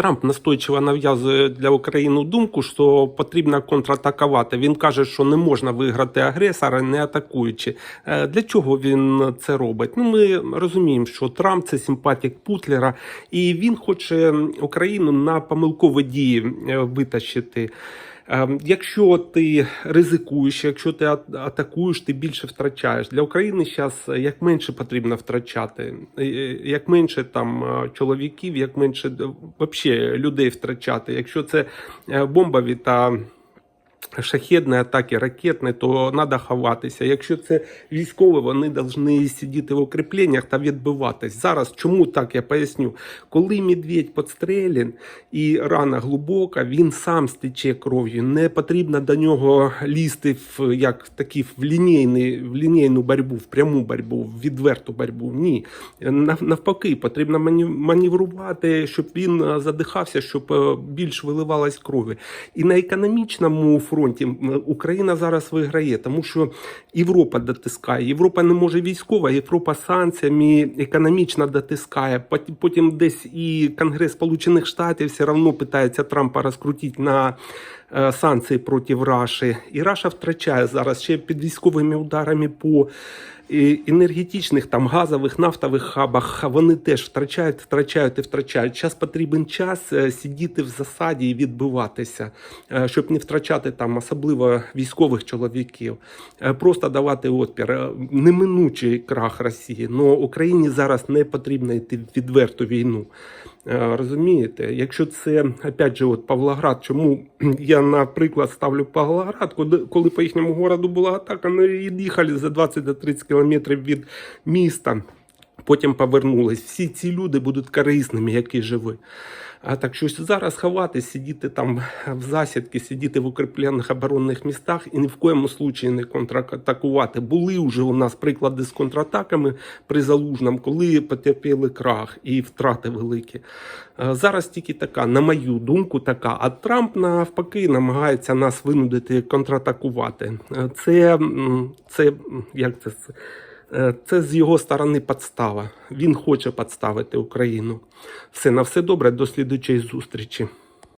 Трамп настойчиво нав'язує для України думку, що потрібно контратакувати. Він каже, що не можна виграти агресора, не атакуючи. Е, Для чого він це робить? Ну, ми розуміємо, що Трамп це симпатік Путлера, і він хоче Україну на помилкові дії е, витащити. Е, Якщо ти ризикуєш, якщо ти атакуєш, ти більше втрачаєш. Для України зараз як менше потрібно втрачати, Е, як менше там е, чоловіків, як менше взагалі людей втрачати. Якщо це е, бомбові та шахедні атаки, ракетні, то треба ховатися. Якщо це військові, вони повинні сидіти в укріпленнях та відбиватись. Зараз чому так я поясню? Коли медведь підстрелен і рана глибока, він сам стече кров'ю. Не потрібно до нього лізти в як такі в лінійний, в лінійну боротьбу, в пряму боротьбу, в відверту боротьбу. Ні. Навпаки, потрібно маневрувати, щоб він е, задихався, щоб е, більш виливалась крові. І на економічному фронті м, Україна зараз виграє, тому що Європа дотискає. Європа не може військова, Європа санкціями економічно дотискає. Пот- Потім десь і Конгрес Сполучених Штатів все одно питається Трампа розкрутити на е, санкції проти Раші. І Раша втрачає зараз ще під військовими ударами по енергетичних, там газових, нафтових хабах. Вони теж втрачають, втрачають і втрачають. Час потрібен час е, сидіти в засаді і відбиватися, е, щоб не втрачати там особливо військових чоловіків. Е, Просто давати отпір. Неминучий крах Росії. Но Україні зараз не потрібно йти в відверту війну. Е, Розумієте, якщо це опять же, от Павлоград, чому я наприклад ставлю Павлоград, коли, по їхньому городу була атака, вони їхали за 20 до 30 кілометрів від міста. Потім повернулись. Всі ці люди будуть корисними, які живі. А так що зараз ховатись, сидіти там в засідки, сидіти в укріплених оборонних містах і ні в коєму случаї не контратакувати. Були вже у нас приклади з контратаками при залужному, коли потерпіли крах і втрати великі. Зараз тільки така, на мою думку, така. А Трамп навпаки намагається нас винудити контратакувати. Це, це як це? Це? Е, з його сторони подстава. Він хоче подставити Україну. Все на все добре. До слідучої зустрічі.